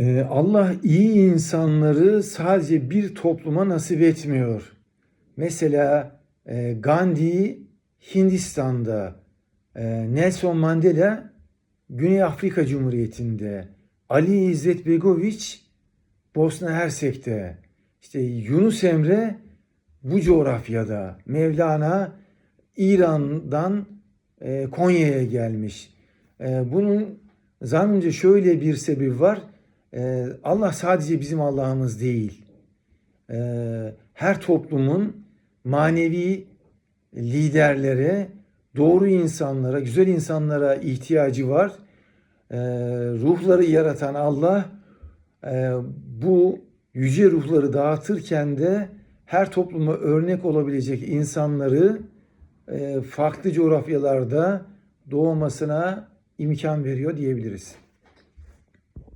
Ee, Allah iyi insanları sadece bir topluma nasip etmiyor. Mesela e, Gandhi Hindistan'da, e, Nelson Mandela Güney Afrika Cumhuriyeti'nde, Ali İzzet Begoviç Bosna Hersek'te, işte Yunus Emre bu coğrafyada, Mevlana İran'dan e, Konya'ya gelmiş. Bunun zannımca şöyle bir sebebi var. E, Allah sadece bizim Allah'ımız değil. E, her toplumun manevi liderlere, doğru insanlara, güzel insanlara ihtiyacı var. E, ruhları yaratan Allah e, bu yüce ruhları dağıtırken de her topluma örnek olabilecek insanları e, farklı coğrafyalarda doğmasına imkan veriyor diyebiliriz.